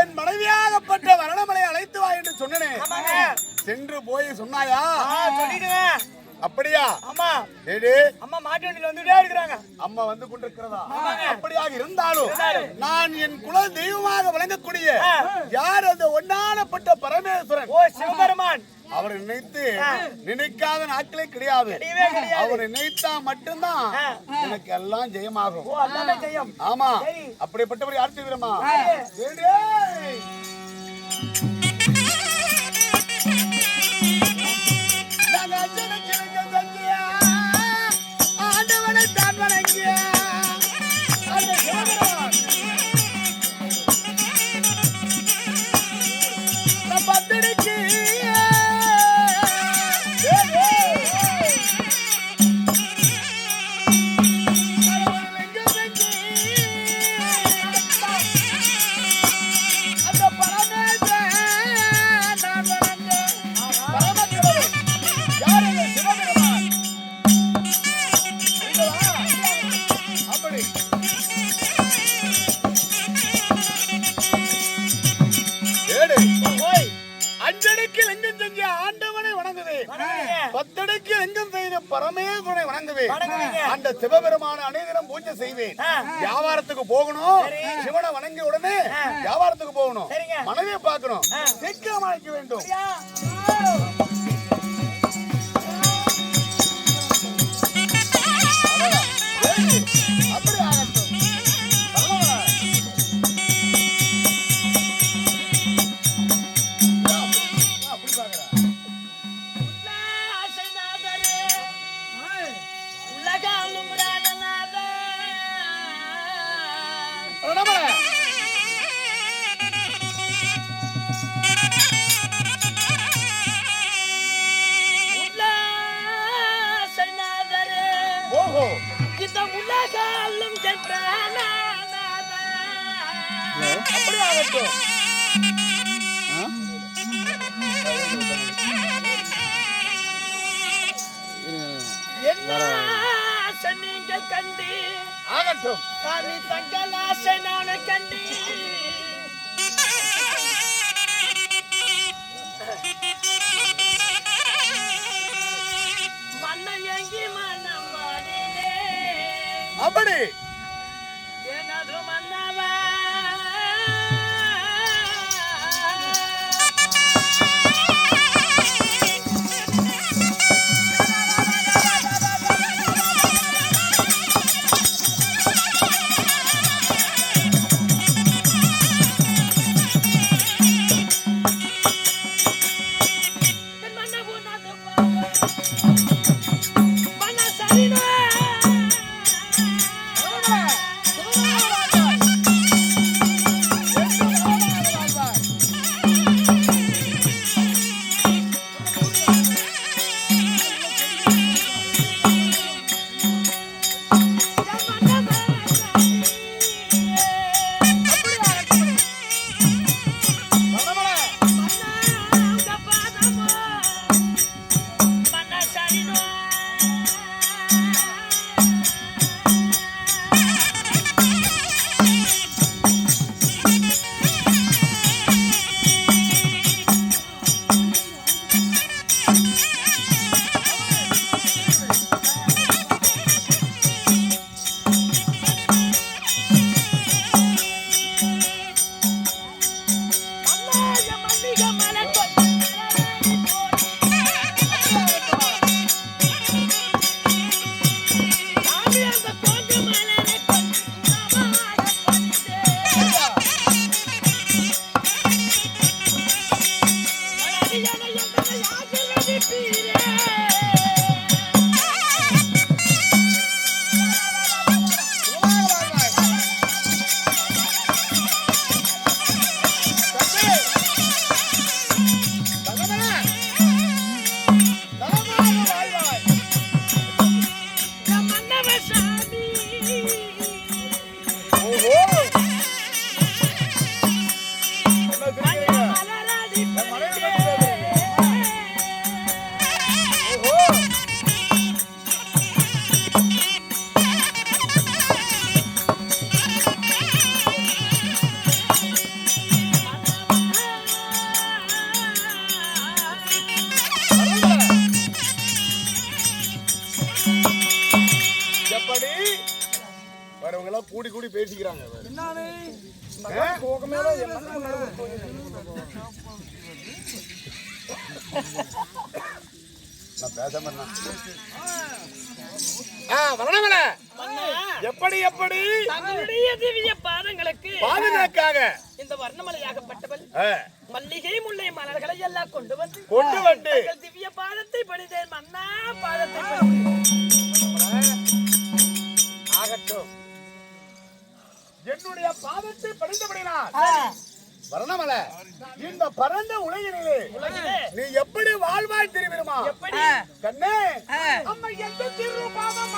என் மனைவியாகப்பட்ட வரணமலை அழைத்து வா என்று சொன்னனே. சென்று போய் சொன்னாயா? சொல்லிடுவேன். அப்படியா? அம்மா ஏடி? அம்மா மாட்டு வண்டியில வந்துட்டே இருக்கிறாங்க. அம்மா வந்து கொண்டிருக்கிறதா? அப்படியாக இருந்தாலும் நான் என் குல தெய்வமாக விளங்கக்கூடிய யார் அந்த ஒன்னானப்பட்ட பரமேஸ்வரன். ஓ சிவபெருமான். அவரை நினைத்து நினைக்காத நாட்களே கிடையாது. அவரை நினைத்தா மட்டும்தான் எனக்கு எல்லாம் ஜெயமாகும். ஆமா. அப்படிப்பட்டவர் யார் செய்கிறமா Thank. அப்படி. மன்னா எப்படி எப்படி? திவ்ய பாதங்களுக்கு இந்த வர்ணமலையாகப்பட்டவள் மல்லிகை முல்லை மலர்களை எல்லாம் கொண்டு வந்து கொண்டு வந்து. திவ்ய பாதத்தை பணிதேன் மன்னா பாதத்தை ஆகட்டும். என்னுடைய பாதத்தை படித்தபடினால் வரணமல இந்த பரந்த உலகிலே. நீ எப்படி வாழ்வாய் எப்படி? கண்ணே அம்மா எந்த திருப்பாதம்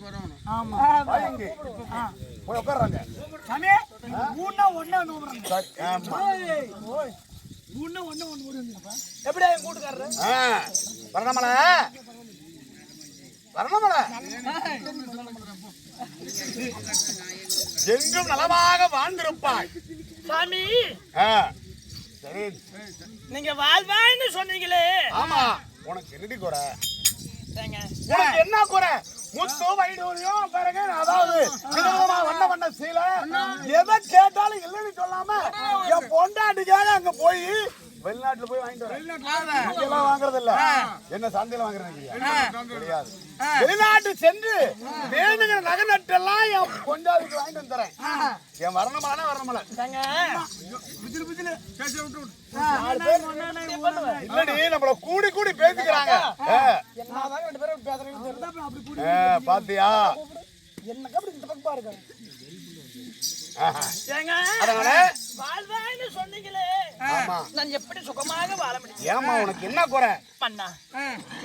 வா இங்கே. போய் உட்கார்றாங்க. சரி, ஆமா. எப்படியா என் கூட்டுக்காரரு? ஆ, வரணமல? வரணமல? எங்கும் நலமாக வாழ்ந்திருப்பாய். சாமி ஆ, சரி. நீங்க வாழ்வாய்ன்னு சொன்னீங்களே. ஆமா. உனக்கு என்னடி குறை? உனக்கு என்ன குறை? முத்து வைடூரியம் பிறகு அதாவது விதவிதமா வண்ண வண்ண சீலை. எதை கேட்டாலும் இல்லைன்னு சொல்லாம என் பொண்டாட்டிக்காக அங்க போய் வெளிநாட்டுல போய் வாங்கிட்டு வரேன். வாங்குறது இல்ல என்ன சந்தையில வாங்குறது கிடையாது வெளிநாட்டு சென்று வேணுங்கிற நகை நட்டெல்லாம் என் பொண்டாட்டிக்கு வாங்கிட்டு வந்து தரேன் என் வரணுமான வரணுமல. ஏங்க, நாலு பேர். இல்லடி நம்மள கூடி கூடி பேசிக்கிறாங்க. பாத்தியா? அப்படி இந்த பக்கம் பாருங்க? அதனால சொன்னீங்களே. நான் எப்படி சுகமாக வாழ முடியும்? ஏமா உனக்கு என்ன குறை? பண்ணா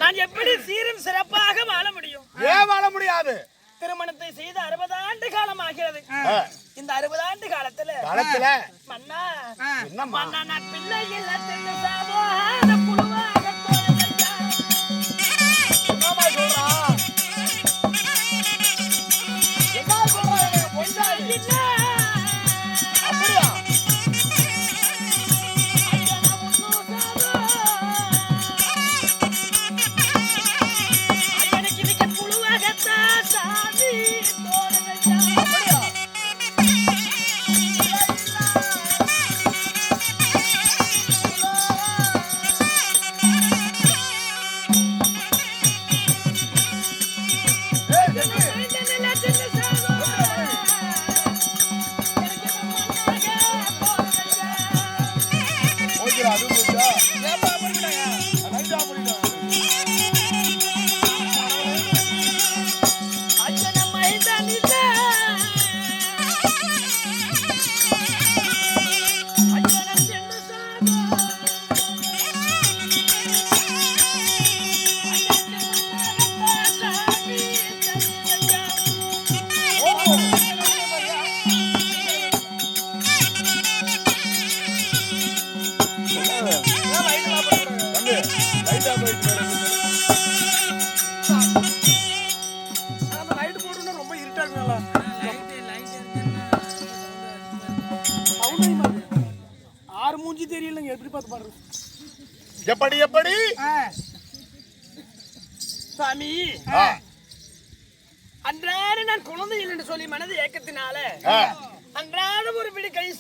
நான் எப்படி சீரும் சிறப்பாக வாழ முடியும்? ஏன் வாழ முடியாது? திருமணத்தை செய்து அறுபது ஆண்டு காலம் ஆகிறது இந்த அறுபது ஆண்டு காலத்துல காலத்துல? மன்னா மன்னா நான் பிள்ளை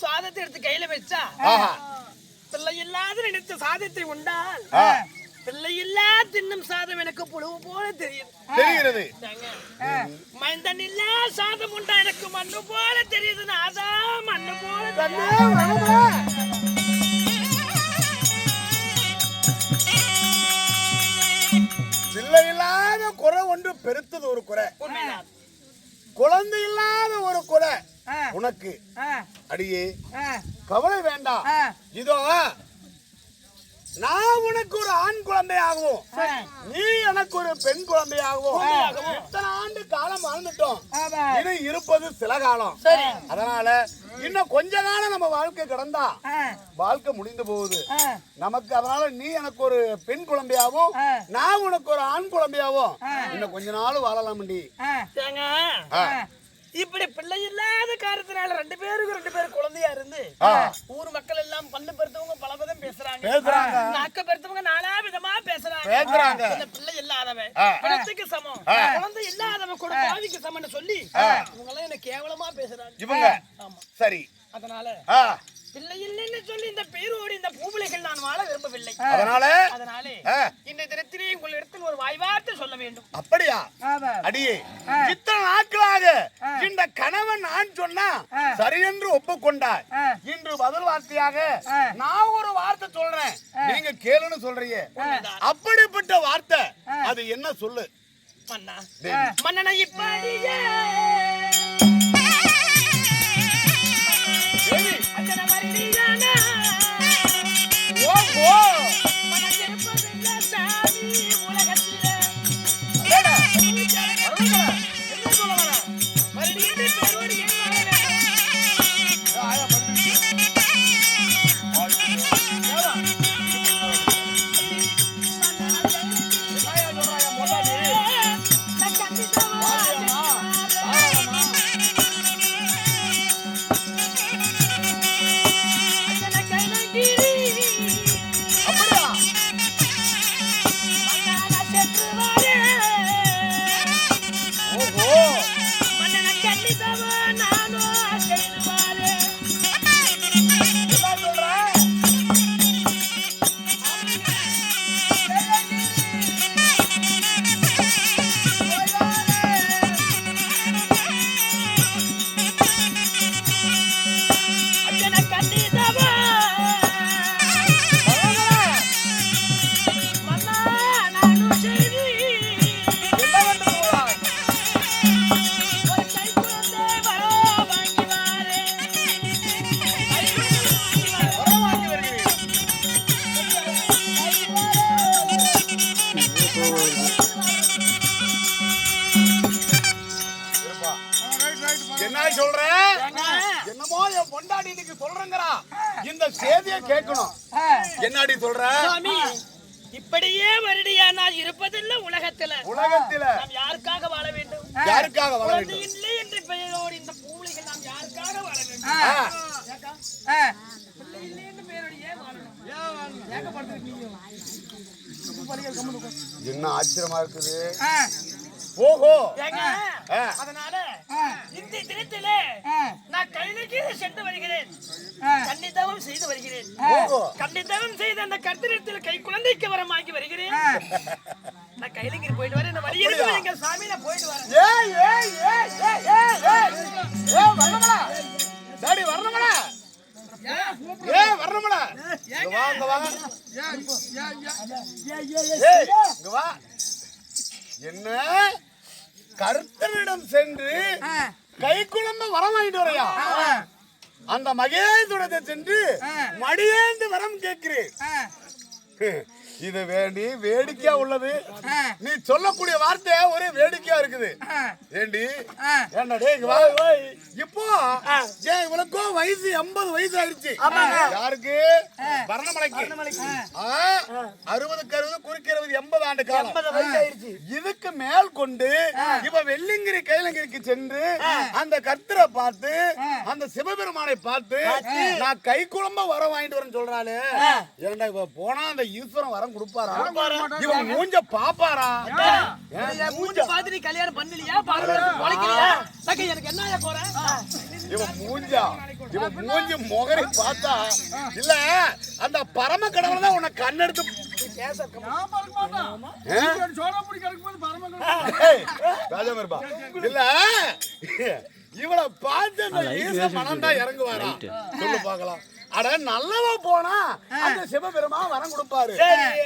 சாதத்தை எடுத்து கையில வச்சா? பிள்ளை இல்லாத நினைத்த சாதத்தை உண்டால் பிள்ளை இல்லா தின்னும் சாதம் எனக்கு புழுவு போல தெரியுது. தெரிகிறது. மைந்தன் இல்ல சாதம் உண்டா? எனக்கு மண்ணு போல தெரியுது அதான் மண்ணு போல. பிள்ளை இல்லாத குறை ஒன்று பெருத்தது ஒரு குறை. குழந்தை இல்லாத ஒரு குறை. உனக்கு அடியே. கவலை வேண்டாம் இதோ நான் உனக்கு ஒரு ஆண் குழந்தையாகவும் நீ எனக்கு ஒரு பெண் குழந்தையாகவும் இத்தனை ஆண்டு காலம் வாழ்ந்துட்டோம்? இது இருப்பது சில காலம். அதனால இன்னும் கொஞ்ச காலம் நம்ம வாழ்க்கை கடந்தா வாழ்க்கை முடிந்து போகுது. நமக்கு அதனால நீ எனக்கு ஒரு பெண் குழந்தையாவும் நான் உனக்கு ஒரு ஆண் குழந்தையாவும் இன்னும் கொஞ்ச நாள் ஆ. இப்படி பிள்ளை இல்லாத காரணத்தினால ரெண்டு பேருக்கு ரெண்டு பேரும் குழந்தையா இருந்து. ஊர் மக்கள் எல்லாம் பண்ணு பெருத்தவங்க பல விதம் பேசுறாங்க. பேசுறாங்க. நாக்க பெருத்தவங்க நானா விதமா பேசுறாங்க. பேசுறாங்க. இந்த பிள்ளை இல்லாதவன். பிணத்துக்கு சமம். குழந்தை இல்லாதவன் கூட பாவிக்கு சமம்னு சொல்லி இவங்க எல்லாம் என்ன கேவலமா பேசுறாங்க. இவங்க? ஆமா. சரி. அதனால இல்லைன்னு சொல்லி இந்த பேரோடு இந்த பூபிளைகள் நான் வாழ விரும்பவில்லை. அதனால அதனாலே ஆ, இந்த தினத்திலே உங்களிடத்தில் ஒரு வாய்வார்த்தை சொல்ல வேண்டும். அப்படியா? அடியே இத்தனை நாட்களாக இந்த கணவன் நான் சொன்னா சரி என்று ஒப்புக்கொண்டார் இன்று பதில் வார்த்தையாக நான் ஒரு வார்த்தை சொல்றேன். நீங்க கேளுன்னு சொல்றீங்க. அப்படிப்பட்ட வார்த்தை அது என்ன சொல்லு? மன்னா. மன்னனை இப்படியே Nana. இருக்குது ஓஹோ. ஏங்க, ஆ. அதனால இந்த தினத்திலே நான் கையிலுக்கு சென்று வருகிறேன். கண்டித்தவம் செய்து வருகிறேன். கண்டித்தவம் செய்த அந்த கத்திரத்தில் கை குழந்தைக்கு வருகிறேன். நான் கையிலுக்கு போயிட்டு வரேன். இந்த வழி அப்படியா? எங்க சாமி நான் போயிட்டு வரேன். ஏய் ஏய் ஏய் ஏய் ஏய் ஏய் ஏய் வரணுமடா டாடி வரணுமடா ஏய் வரணுமடா இங்க வா இங்க வா. ஏய் இங்க வா. என்ன? கர்த்தனிடம் சென்று கை குழம்பு வரம் வாங்கிட்டு வரையா? அந்த மகேசுரத்தை சென்று மடியேந்து வரம் கேட்கிறேன். இது வேண்டி வேடிக்கையா உள்ளது. நீ சொல்லக்கூடிய வார்த்தை ஒரே வேடிக்கையா இருக்குது. ஏண்டி? ஏண்டா இப்போ இவனுக்கும் வயசு எண்பது வயசு ஆயிடுச்சு யாருக்கு? வரணமலைக்கு. எண்பது ஆண்டு காலம் இதுக்கு மேல் கொண்டு இவ வெள்ளிங்கிரி கைலங்கிரிக்கு சென்று அந்த கர்த்தரை பார்த்து அந்த சிவபெருமானை பார்த்து நான் கை குழம்ப வரம் வாங்கிட்டு வரேன்னு சொல்றாளே. ஏன்டா இவ போனா அந்த ஈஸ்வரன் வரம் கொடுப்பாரா? இவன் மூஞ்ச பாப்பாரா? மூஞ்சி பார்த்து நீ கல்யாணம் பண்ணலையா? எனக்கு என்ன போறேன் இவன் மூஞ்சா இவன் மூஞ்சி முகரை பார்த்தா இல்ல அந்த பரம கடவுள் தான் உன்னை கண்ணெடுத்து கேச ராஜாம இருப்பா. இல்ல இவளை பார்த்து மனம் தான் இறங்குவாரா? சொல்லு பார்க்கலாம். அட நல்லவ போனா அந்த சிவபெருமா வரம் கொடுப்பாரு.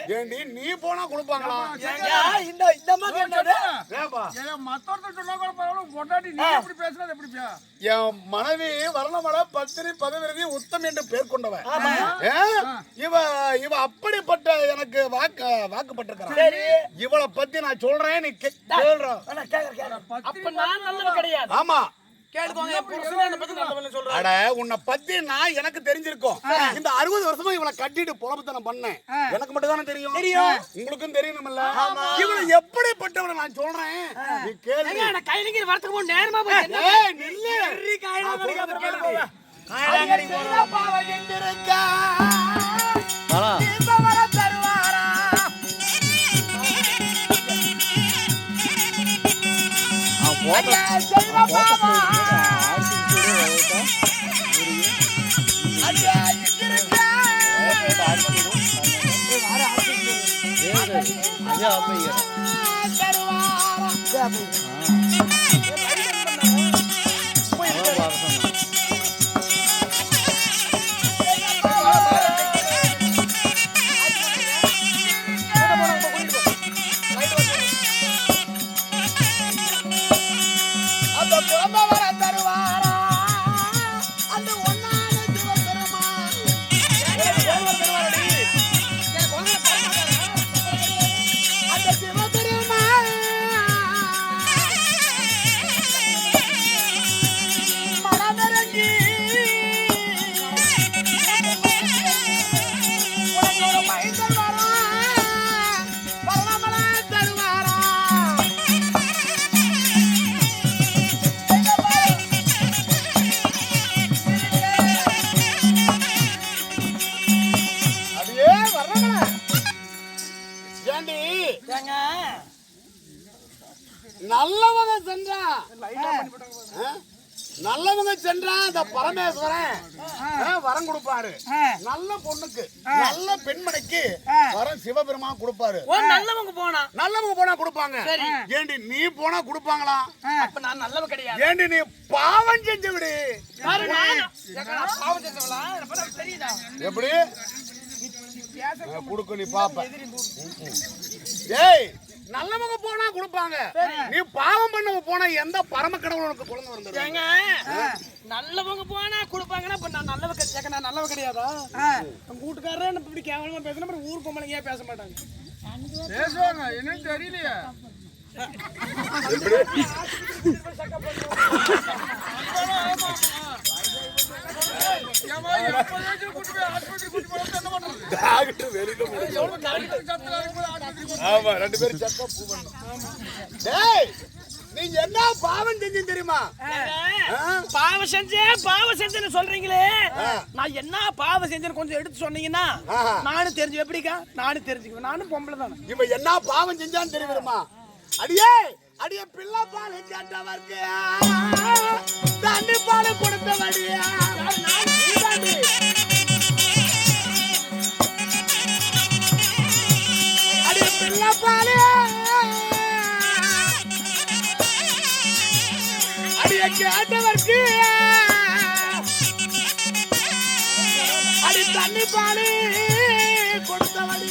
ஏண்டி நீ போனா கொடுப்பாங்களா? இந்த இந்த மாதிரி என் மனைவி வர்ணமல பத்திரி பதவிரதி உத்தம் என்று பேர் கொண்டவன்? இவ இவ அப்படிப்பட்ட எனக்கு வாக்கு வாக்குப்பட்டிருக்கிறான். இவளை பத்தி நான் சொல்றேன் நீ கே- கேளுடா. ஆனா கேக்குற கேக்குற அப்ப நான் நல்லவன் கிடையாது. ஆமா. அட உன்னை பத்தி நான் எனக்கு தெரிஞ்சிருக்கும். இந்த அறுபது வருஷமா இவளை கட்டிட்டு புலம்பத்தனம் பண்ணேன். எனக்கு மட்டும் தானே தெரியும். தெரியும் உங்களுக்கும் தெரியணும்ல. இவளை எப்படிப்பட்டவளை நான் சொல்றேன்? நீ கேளு. வரத்துக்கு முன் நேரமா போய் என்ன ஏய், நில்லு. பாவம் எங்கிருக்கா? தருவாரா? போட்ட நல்லவங்க சென்றா? நல்லவங்க சென்றா அந்த பரமேஸ்வரன் வரம் கொடுப்பாரு. நல்ல பொண்ணுக்கு நல்ல பெண்மணிக்கு வரம் சிவபெருமான் கொடுப்பாரு. நல்லவங்க போனா? நல்லவங்க போனா கொடுப்பாங்க. ஏண்டி நீ போனா கொடுப்பாங்களா? அப்ப நான் நல்லவன் கிடையாது. ஏண்டி நீ பாவம் செஞ்சு விடு பாவம் செஞ்சவளா? எனக்கு பார்த்தா தெரியுதா? எப்படி? குடுக்க நீ பாப்ப. ஏய் நல்லவங்க போனா கொடுப்பாங்க. நீ பாவம் பண்ணவங்க போனா எந்த பரம கடவுள் உனக்கு குழந்தை வந்துடும் ஏங்க நல்லவங்க போனா கொடுப்பாங்கன்னா அப்ப நான் நல்லவ கிடையாது ஏங்க, நான் நல்லவ கிடையாதா? உங்க வீட்டுக்காரரே என்ன இப்படி கேவலமா பேசினா அப்புறம் ஊர் பொம்பளைங்க ஏன் பேச மாட்டாங்க? பேசுவாங்க என்னன்னு தெரியலையே. ஏம்மா, டாக்டர் வெளியில ஆமா ரெண்டு பேரும் செக்கப் டேய் நீங்க என்ன பாவம் செஞ்சு தெரியுமா? பாவம் செஞ்சேன் பாவம் செஞ்சேன்னு சொல்றீங்களே. நான் என்ன பாவம் செஞ்சேன்னு கொஞ்சம் எடுத்து சொன்னீங்கன்னா. நானும் தெரிஞ்சு எப்படிக்கா? நானும் தெரிஞ்சுக்குவேன். நானும் பொம்பளை தானே. இவன் என்ன பாவம் செஞ்சான்னு தெரியுமா அடியே அடியே பிள்ளை பால் கேட்டவர்க்கு தண்ணி பால் கொடுத்தவடியா நீதாண்டி. அடி தண்ணி பால் கொடுத்தவடி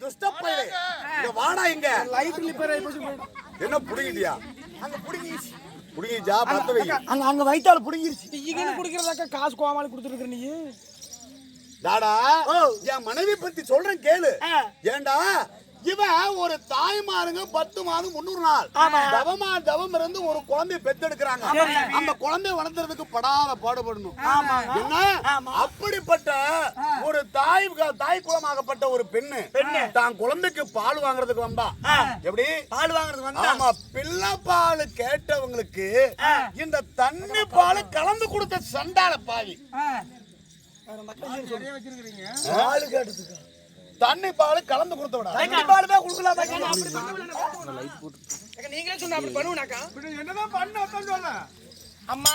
துஷ்ட பையலே. இங்க வாடா இங்க. லைட் போச்சு என்ன புடிங்கிட்டியா? அங்க புடிங்கிச்சு புடிங்கிச்சா பார்த்து வை. அங்க அங்க வயித்தால புடுங்கிருச்சு. இங்கன்னு குடிக்கிறதாக்கா காசு கோமாளி கொடுத்துருக்க நீ? டாடா என் மனைவி பத்தி சொல்றேன் கேளு. ஏண்டா? இவன் ஒரு தாய்மாருங்க பத்து மாதம் முன்னூறு நாள். தவமா தவம் இருந்து ஒரு குழந்தைய பெத்தெடுக்கிறாங்க அந்த குழந்தைய வளர்த்துறதுக்கு படாத பாடுபடணும். என்ன? அப்படிப்பட்ட ஒரு தாய் தாய் குலமாகப்பட்ட ஒரு பெண்ணு. தான் குழந்தைக்கு பால் வாங்குறதுக்கு வந்தா. எப்படி? பால் வாங்குறது வந்து? ஆமா. பிள்ளை பால் கேட்டவங்களுக்கு இந்த தண்ணி பால் கலந்து கொடுத்த சண்டால பாவி. நிறைய வச்சிருக்கீங்க பால் கேட்டதுக்கு. தண்ணி பால் கலந்து கொடுத்த விட தண்ணி பால். தான் குடுக்கலாம்? அப்படி பண்ணுவேன் நீங்களே சொன்ன அப்படி பண்ணுவேனாக்கா? என்னதான் பண்ண அதான் சொல்ல? அம்மா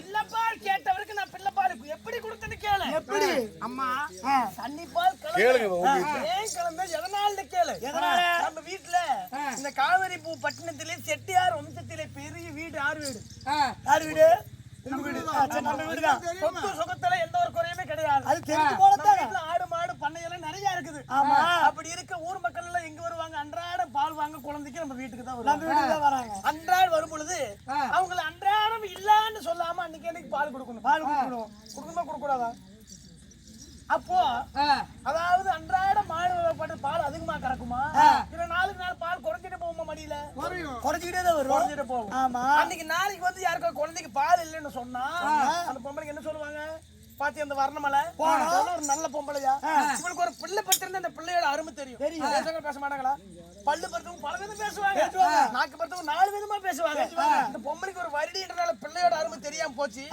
பிள்ளைப்பால் கேட்டவருக்கு நான் பிள்ளைப்பால் எப்படி கொடுத்தேன்னு கேளு. எப்படி? அம்மா. தண்ணி பால் கேளுங்க ஏன் கலந்து எதனால? கேளு நம்ம வீட்டுல இந்த காவிரி பூ பட்டினத்திலே செட்டியார் வம்சத்திலே பெரிய வீடு ஆறு வீடு. ஆறு வீடு? உங்க வீடு நம்ம வீடுதான். சொத்து சுகத்துல எந்த ஒரு குறையுமே கிடையாது. அது தெரிஞ்சு போல மாடு பண்ணையெல்லாம் நிறைய இருக்குது. ஆமா. அப்படி இருக்க ஊர் மக்கள் எல்லாம் எங்க வருவாங்க? அன்றாடம் பால் வாங்க குழந்தைக்கு நம்ம வீட்டுக்கு தான் வருவாங்க. வீட்டுக்கு தான் வராங்க. அன்றாடம் வரும் பொழுது அவங்கள அன்றாடம் இல்லன்னு சொல்லாம அன்னைக்கு அன்னைக்கு பால் கொடுக்கணும். பால் கொடுக்கணும். கொடுக்கணுமா கொடுக்க கூடாதா அப்போ அதாவது அன்றாட மாடு பட்டு பால் அதிகமா கறக்குமா? இல்ல நாளுக்கு நாள் பால் குறைஞ்சிட்டு போகுமா மடியில? குறைஞ்சிக்கிட்டே தான் வரும். குறைஞ்சிட்டு போகும். ஆமா. அன்னைக்கு நாளைக்கு வந்து யாருக்கோ குழந்தைக்கு பால் இல்லைன்னு சொன்னா அந்த பொம்பளைக்கு என்ன சொல்லுவாங்க? பாத்தி அந்த வர்ணமலை? ஒரு நல்ல பொம்பளையா. இவளுக்கு ஒரு பிள்ளை பத்திருந்தா அந்த பிள்ளையோட அருமை தெரியும். பேசுவாங்க பேச மாட்டாங்களா? பல்லு பருத்தவங்க பல விதம் பேசுவாங்க. நாக்கு பருத்தவங்க நாலு விதமா பேசுவாங்க. இந்த பொம்பளைக்கு ஒரு வருடின்றனால பிள்ளையோட அருமை தெரியாம போச்சு.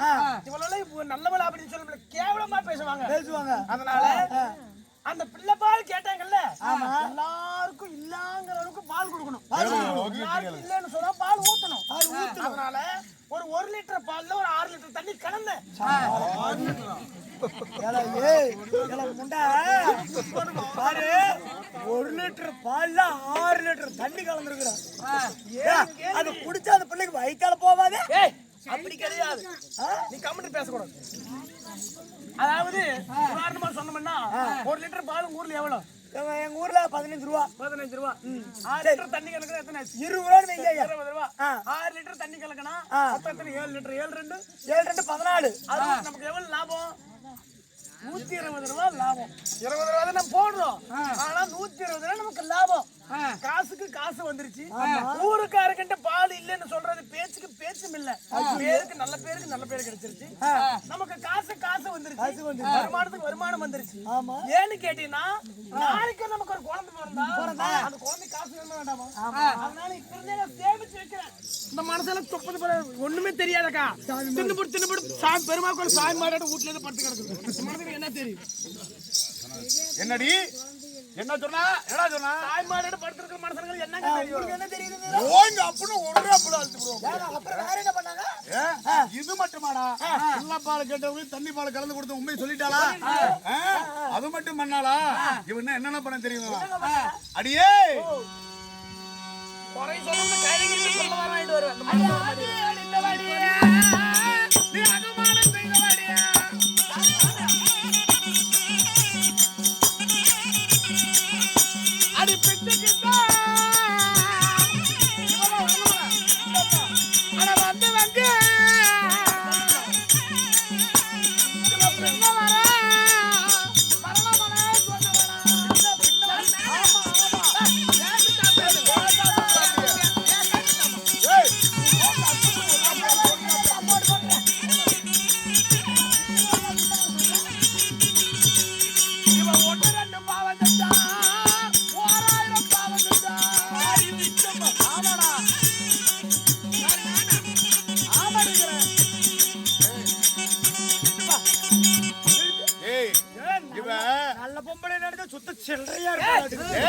இவளெல்லாம் நல்லவளா அப்படின்னு சொல்லி கேவலமா பேசுவாங்க. பேசுவாங்க. அதனால அந்த பிள்ளை பால் கேட்டாங்கல்ல எல்லாருக்கும் இல்லாங்கிற அளவுக்கு பால் கொடுக்கணும். இல்லைன்னு சொன்னா பால் ஊத்தணும். பால் ஊத்தணும். அதனால ஒரு ஒரு லிட்டர் பால்ல ஒரு ஆறு லிட்டர் தண்ணி கலந்து பாரு ஒரு லிட்டர் பால்ல ஆறு லிட்டர் தண்ணி கலந்துருக்குறோம் அது குடிச்சா அந்த பிள்ளைக்கு வயிற்றால போவாது? அப்படி கிடையாது. நீ கமெண்ட் பேசக்கூடாது. அதாவது உதாரணமா சொன்னோம்னா ஒரு லிட்டர் பால் ஊர்ல எவ்வளவு? எங்க ஊர்ல பதினஞ்சு ரூபா. பதினஞ்சு ரூபா. ஆறு லிட்டர் தண்ணி கலக்கினா எத்தனை இருபது ரூபா இருபது ரூபா. ஆறு லிட்டர் தண்ணி கலக்கினா மொத்தம் எத்தனை ஏழு லிட்டர். ஏழு ரெண்டு? ஏழு ரெண்டு பதினாலு. அது நமக்கு எவ்வளவு லாபம்? நூத்தி இருபது ரூபா லாபம். இருபது ரூபா தான் நம்ம போடுறோம். ஆனா நூத்தி இருபது ரூபா நமக்கு லாபம். காசுக்கு காசு வந்துருச்சு. ஊருக்காரங்கிட்ட பால் இல்லைன்னு சொல்றது பேச்சுக்கு பேச்சும் இல்ல. பேருக்கு நல்ல பேருக்கு நல்ல பேரு கிடைச்சிருச்சு. நமக்கு காசு காசு வந்துருச்சு. வருமானத்துக்கு வருமானம் வந்துருச்சு. ஏன்னு கேட்டீங்கன்னா நாளைக்கு நமக்கு ஒரு குழந்தை பிறந்தா அந்த குழந்தை காசு வேணுமா வேண்டாமா? அதனால இப்ப இருந்தே நான் சேமிச்சு வைக்கிறேன். இந்த மனசுல தொப்பது போல ஒண்ணுமே தெரியாதக்கா. தின்னு போட்டு தின்னு போட்டு சாமி பெருமாள் சாமி மாடாட வீட்டுல இருந்து படுத்து கிடக்குது. இந்த மனசுக்கு என்ன தெரியும்? என்னடி? என்ன சொன்னா? என்ன சொன்னா? சாமி மாடாட படுத்துருக்கிற மனசுக்கு என்ன தெரியும் என்ன தெரியுது ஓங்க அப்படின்னு ஒரே அப்படி அழுத்து அப்புறம் வேற என்ன பண்ணாங்க? ஏ, இது மட்டுமாடா? நல்ல பால் கேட்டவங்க தண்ணி பால் கலந்து கொடுத்த உண்மை சொல்லிட்டாளா? அது மட்டும் பண்ணாளா? இவன் என்னென்ன பண்ண தெரியும்? அடியே! குறை சொல்லணும்னு கைதிகளுக்கு சொல்ல வர வாங்கிட்டு வருவேன்.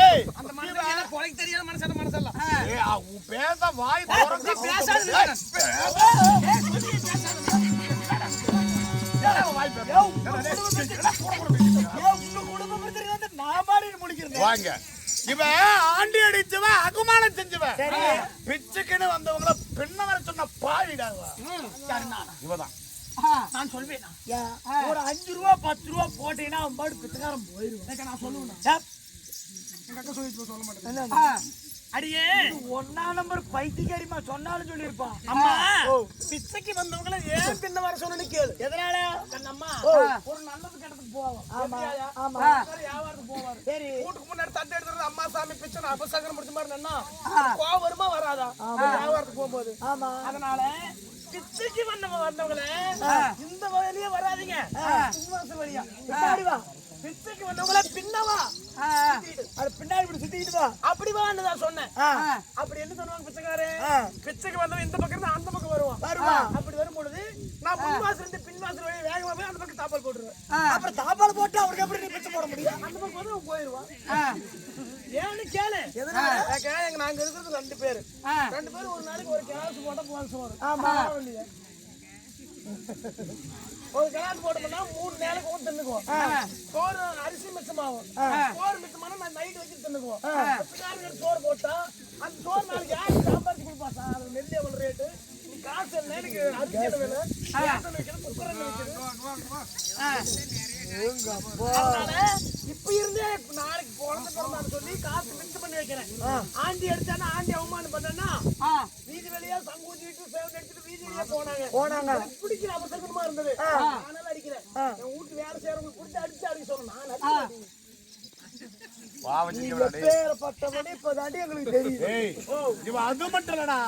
ஏய் அந்த கொலைக்கு தெரியாத மனசு அந்த மனசெல்லாம் ஏய், அவ உன் பேச வாய் பேசாத. வாங்க இவன் ஆண்டி அடிச்சவன் அகுமானம் செஞ்சவன் பிச்சுக்குன்னு வந்தவங்கள பெண்ண வர சொன்ன பாவிடா இவதான் நான் சொல்வேன். ஒரு அஞ்சு ரூபா பத்து ரூபா போட்டீங்கன்னா அவன் பாடு பித்தக்காரன் போயிடுவேன். நான் சொல்லுவேன் எங்க அக்கா சொல்லிட்டு சொல்ல மாட்டேன். அடியே. ஒன்னா நம்பர் பைத்தியக்காரிமா சொன்னாலும் சொல்லியிருப்பான். அம்மா பிச்சைக்கு வந்தவங்கள ஏன் பின்ன வர சொன்னு கேளு. எதனால? கண்ணம்மா. ஒரு நல்லது கெட்டதுக்கு போவோம். ஆமா. ஆமா. வியாபாரத்துக்கு போவாரு. சரி. வீட்டுக்கு முன்னாடி தட்டு எடுத்துறது அம்மா சாமி பிச்சை அபசகரம் முடிச்ச மாதிரி நின்னா கோவம் வருமா வராதா? வியாபாரத்துக்கு போகும்போது. ஆமா. அதனால பிச்சைக்கு வந்தவங்க வந்தவங்களே இந்த வழியிலேயே வராதீங்க. பின்வாசல் வழியா. பின்னாடி வா. பிச்சைக்கு வந்தவங்கள பின்னவா அது பின்னாடி இப்படி சுத்திக்கிட்டு வா. அப்படி வான்னு நான் சொன்னேன். அப்படி என்ன சொல்லுவாங்க பிச்சைக்காரே? பிச்சைக்கு வந்தவன் இந்த பக்கம் இருந்து அந்த பக்கம் வருவான். வருவான் அப்படி வரும்பொழுது நான் முன் வாசல் இருந்து பின் வாசல் வழி வேகமா போய் அந்த பக்கம் தாப்பால் போட்டுருவேன். அப்புறம் தாப்பால் போட்டு அவருக்கு எப்படி நீ பிச்சை போட முடியும்? அந்த பக்கம் வந்து போயிடுவான் ஏன்னு கேளு. எங்க நாங்க இருக்கிறது ரெண்டு பேரு. ரெண்டு பேரும் ஒரு நாளைக்கு ஒரு கிளாஸ் போட்டா போலீஸ் வரும் ஆமா. ஒரு கிளாஸ் போட்டோம்னா மூணு நேரம் கூட தின்னுக்குவோம். சோறு அரிசி மிச்சமாகும் சோறு மிச்சமான நான் நைட் வச்சு தின்னுக்குவோம். பின்னாடி சோறு போட்டா அந்த சோறு நாளைக்கு யாரு சாம்பாருக்கு கொடுப்பா சார்? நெல் எவ்வளவு ரேட்டு காசு என்ன? எனக்கு அரிசி வைக்கணும்? குக்கர் வைக்கணும்? இப்ப இருந்தே நாளைக்கு குழந்தை பிறந்தான்னு சொல்லி காசு மிச்சம் பண்ணி வைக்கிறேன். ஆண்டி அடிச்சானா ஆண்டி அவமானம் பண்ணனா வீதி வெளியா சங்கூத்திட்டு சேவன் அடிச்சுட்டு வீதி வெளியா போனாங்க. போனாங்க. பிடிக்கிற அவசரமா இருந்தது. அதனால அடிக்கிறேன் என் வீட்டு வேலை செய்யறவங்களுக்கு பிடிச்சி அடிச்சு அடிக்க சொல்லணும் நான் பேரப்பட்டவனே இப்பதாண்டி எங்களுக்கு இவன் அது மட்டும் இல்லடா.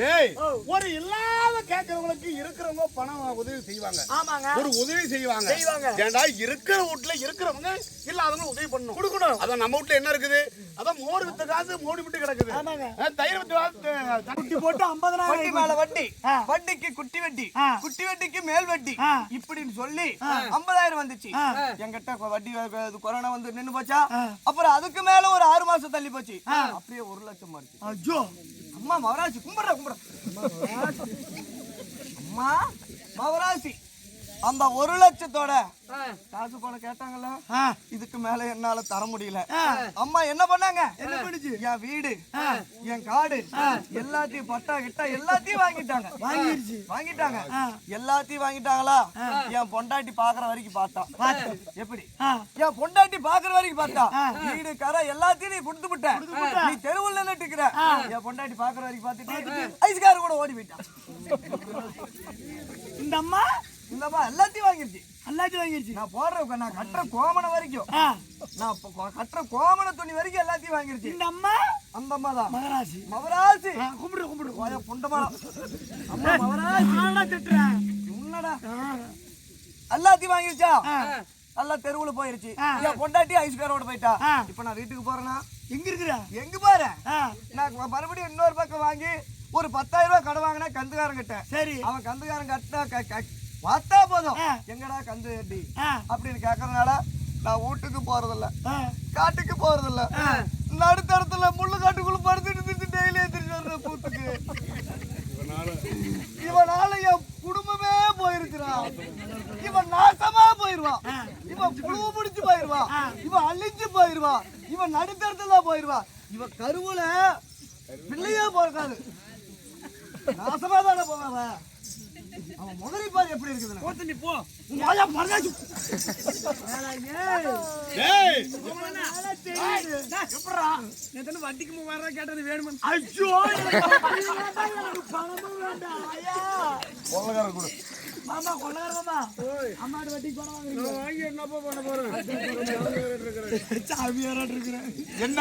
டேய் ஒரு இல்லாத கேட்கறவங்களுக்கு இருக்கிறவங்க பணம் உதவி செய்வாங்க. ஆமாங்க. ஒரு உதவி செய்வாங்க. செய்வாங்க. ஏன்டா இருக்கிற வீட்டுல இருக்கிறவங்க இல்லாதவங்க உதவி பண்ணணும். கொடுக்கணும். அதான் நம்ம வீட்டுல என்ன இருக்குது? அதான் மோர் வித்த காசு மூடி விட்டு கிடக்குது. தயிர் வித்து காசு குட்டி போட்டு ஐம்பதனாயிரம் வட்டி மேல வட்டி வட்டிக்கு குட்டி வட்டி குட்டி வட்டிக்கு மேல் வட்டி இப்படின்னு சொல்லி ஐம்பதாயிரம் வந்துச்சு. என்கிட்ட வட்டி கொரோனா வந்து நின்னு போச்சா? அப்புறம் அதுக்கு மேல ஒரு ஆறு மாசம் தள்ளி போச்சு. அப்படியே ஒரு லட்சம் மாறிச்சு. ஐயோ அம்மா மவராசி கும்பிடுற கும்பிடுற. அம்மா மவராசி அந்த ஒரு லட்சத்தோட. காசு பணம் கேட்டாங்கல்ல? இதுக்கு மேல என்னால தர முடியல. அம்மா என்ன பண்ணாங்க? என்ன பண்ணுச்சு? என் வீடு என் காடு எல்லாத்தையும் பட்டா கிட்டா எல்லாத்தையும் வாங்கிட்டாங்க. வாங்கிருச்சு. வாங்கிட்டாங்க. எல்லாத்தையும் வாங்கிட்டாங்களா? என் பொண்டாட்டி பாக்குற வரைக்கும் பார்த்தா. எப்படி? என் பொண்டாட்டி பாக்குற வரைக்கும் பார்த்தா. வீடு கரை எல்லாத்தையும் நீ கொடுத்து விட்ட. நீ தெருவுல நின்னுட்டு என் பொண்டாட்டி பாக்குற வரைக்கும் பார்த்துட்டு ஐஸ்கார கூட ஓடி போயிட்டான் இந்த அம்மா இந்தம்மா எல்லாத்தையும் வாங்கிருச்சு. எல்லாத்தையும் வாங்கிருச்சு. நான் போடுற நான் கட்டுற கோமணம் வரைக்கும். நான் கட்டுற கோமண துணி வரைக்கும் எல்லாத்தையும் வாங்கிருச்சு. இந்த அம்மா? அந்த அம்மா தான். மகராசி. மவராசி கும்பிடு கும்பிடு. ஓய புண்டமரம் அம்மா மவராசி நானா திட்டுறேன். உன்னடா எல்லாத்தையும் வாங்கிருச்சா? எல்லாம் தெருவுல போயிருச்சு. என் பொண்டாட்டி ஐஸ்காரோட போயிட்டா. இப்ப நான் வீட்டுக்கு போறேனா? எங்க இருக்கிற? எங்க பாரு நான் மறுபடியும் இன்னொரு பக்கம் வாங்கி ஒரு பத்தாயிரம் ரூபாய் கடை வாங்கினா கந்துக்காரன் கிட்ட சரி. அவன் கந்துக்காரன் கட்டினா க- க- பார்த்தா போதும். எங்கடா கந்து கட்டி அப்படின்னு கேக்குறதுனால நான் வீட்டுக்கு போறதில்ல. காட்டுக்கு போறதில்ல. நடுத்தரத்துல முள்ளு காட்டுக்குள்ள படுத்துட்டு இருந்துட்டு டெய்லி எதிர்த்து வர்ற பூத்துக்கு. இவனால என் குடும்பமே போயிருக்கிறான் இவன் நாசமா போயிருவான் இவன் புழு பிடிச்சு போயிருவான் இவன் அழிஞ்சு போயிருவான் இவன் நடுத்தரத்துல போயிருவான் இவன் கருவுல பிள்ளையே பிறக்காது நாசமா தானே போவான் முதலி பாரு எப்படி இருக்குதுன்னு போத்து நீ போ. வாயா மகராசி டேய் எப்படா? நேத்து வட்டிக்கு மூவாயிரம் ரூபாய் கேட்டது வேணுமா ஐயோ எனக்கு பணமும் வேண்டாம். ஐயா. கொள்ளக்காரன் கொடு. மாமா கொள்ளகார மாமா. அம்மாடு வட்டிக்கு பணம் வாங்குறீங்க வாங்கி. என்னப்பா பண்ண போறேன்? சாமியாராட்டு இருக்கிறேன். என்ன?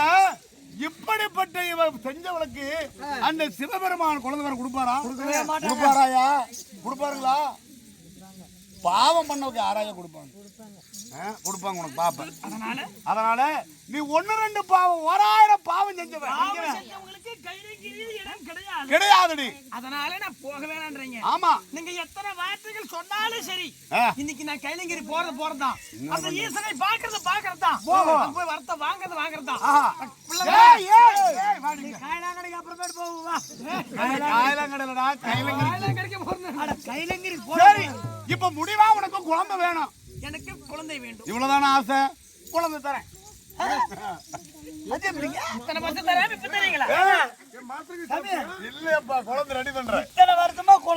இப்படிப்பட்ட இவ செஞ்சவளுக்கு அந்த சிவபெருமான் குழந்தை கொடுப்பாரா? கொடுப்பாராயா கொடுப்பாருங்களா? பாவம் பண்ணவங்க யாராயா கொடுப்பாங்க. கொடுப்பாங்க உனக்கு பாப்பேன் அதனால? அதனால நீ ஒண்ணு ரெண்டு பாவம் ஓராயிரம் பாவம் செஞ்சவன். கிடையாதுடி. அதனால நான் போக வேணான்றீங்க. ஆமா. நீங்க எத்தனை வார்த்தைகள் சொன்னாலும் சரி. இன்னைக்கு நான் கைலங்கிரி போறது போறதுதான். அந்த ஈசனை பாக்குறது பாக்குறதுதான் போய் வரத்த வாங்குறது வாங்குறதுதான். கைலாங்கடைக்கு அப்புறமேட்டு போவா காயலங்கடலடா கைலங்கரி. கைலாங்கடைக்கு அட கைலங்கிரி சரி. இப்ப முடிவா உனக்கு குழந்தை வேணும். எனக்கு குழந்தை வேண்டும். இவ்வளவுதான ஆசை? குழந்தை தரேன். இல்லையப்பா குழந்தை ரெடி பண்றேன். வருஷமா குழந்தை